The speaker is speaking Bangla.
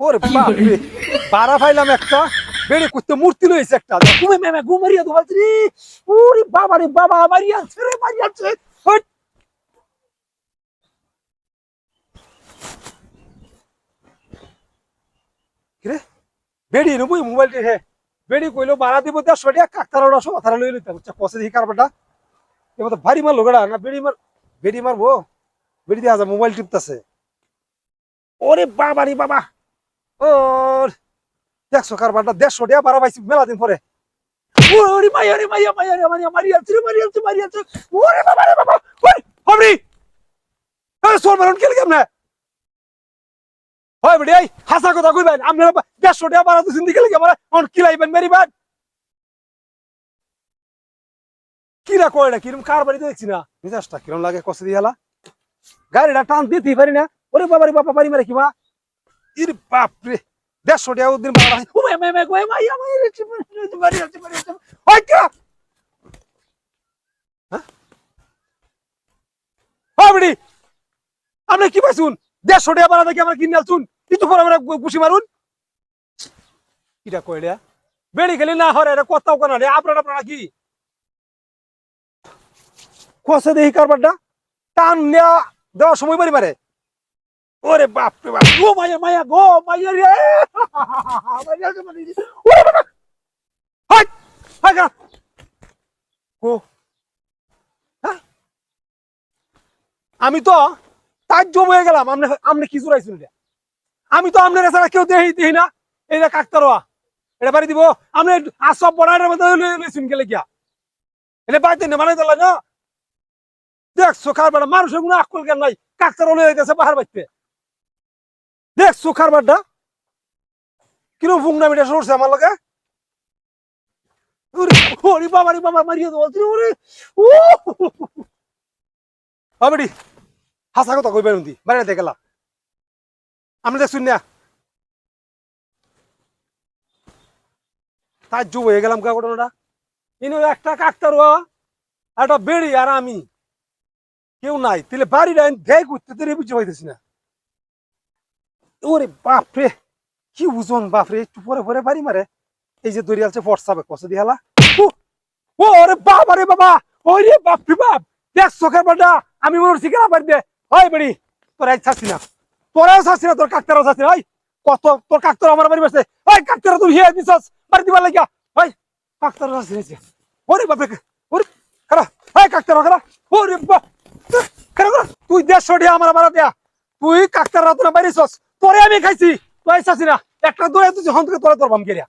ওরে বাপ রে বাড়া একটা, বেড়ে করতে মূর্তি লইছে একটা। ওরে বাবা রে বাবা মারিয়াছে রে মারিয়াছে হট কিরে? বেড়ি নবই মোবাইল হে বেড়ি কইলো, বাড়া দিব দেড়শো টাকা, কাকতার সব মাথারা লই লইতে হচ্ছে কষে দেখি কারবারটা? এবার তো ভারী মারলো গড়া বেড়ি মার বেড়ি মারবো? বেড়ি দিয়ে আজ মোবাইল টিপতাছে। ওরে বাবা রে বাবা। ওর, দেখছ কারবারটা? দেড়শো টাকা বাড়া পাইছি মেলা দিন পরে। কিরম লাগে কষে দিয়ালা গাড়িটা টান দিতেই পারি না। ওরে বাবা রে বাবা পারি মারে কিবা ইর বাপ রে দেড়শো টাকা দিন বাড়া ও মে মে মে কয় মাইয়া মাইয়া রে চিপ মারি আছে মারি আছে ওই কিরা হ্যাঁ? আপনি কি পাইছুন? দেড়শো টাকা বাড়া দেখে আমরা কিনে আলছুন কিন্তু পরে আমরা ঘুষি মারুন। কিটা রে? বেড়ি গেলে না হরে এটা কথাও কেন রে? আপনারা আপনারা কি? কষে দেখি কারবারটা। টান নেওয়া দেওয়ার সময় বাড়ি মারে। ওরে বাপ রে বাপ। ও মায়া মায়া গো মায়া রে। মায়া রে, রে। ওরে হাই হাই গা। হ্যাঁ? আমি তো তার জম হয়ে গেলাম। আপনি আপনি কি জোড়াইছেন রে আমি তো আপনার এছাড়া কেউ দেখি দেখি না। যে কাকতারোয়া। এটা বাড়ি দিব। আপনি আসব বড়াইয়ের মধ্যে লইছেন গেলে গিয়া এটা বাড়িতে নেমানাই দিল না? দেখছ খারবারটা মানুষের কোনো আকল জ্ঞান নাই। কাকতার লয়ে গেছে বাহার বাড়তে। দেখছ খারবারটা কিরম ফুংনা মিটা সরছে আমার বাবাডি হাসা কথা বাইরে দেখে না। হয়ে গেলাম একটা কাকতারুয়া একটা বেড়ি আর আমি। কেউ নাই, তাহলে দেয় করতে তোর বুঝতে পাইতেছি না। ওরে বাপরে, কি ওজন বাপরে, একটু পরে পরে বাড়ি মারে। এই যে দড়ি আছে ফর্সাবে কষে দিয়ালা ও, ওরে বাবা রে বাবা, ওরে বাপরে বাপ। দেখ চোখের বাটা আমি মনে হচ্ছি বাড়ি দে হয় বেড়ি, তোর এক ছাড়ছি না। তোরাও ছাড়ছি না, তোর কাকতারাও ছাড়ছি না। কত, তোর কাকতার আমার বাড়ি বসে ওই, কাকতারা, তুমি হিয়া দিছস বাড়ি দিবার লাগিয়া। ওই কাকতারা ছাড়ছি না ওরে বাপরে, ওরে, খারা, ওই কাকতারা খারা। ওরে বাপ, খারা তুই দেড়শো টাকা আমার বাড়া দেয়া। তুই কাকতার রাতনা বাড়িছস তোরে আমি খাইছি, তুই ছাড়ছি না একটা দৌড়ে তুই হন থেকে তোরা তোর বাম গেরিয়া।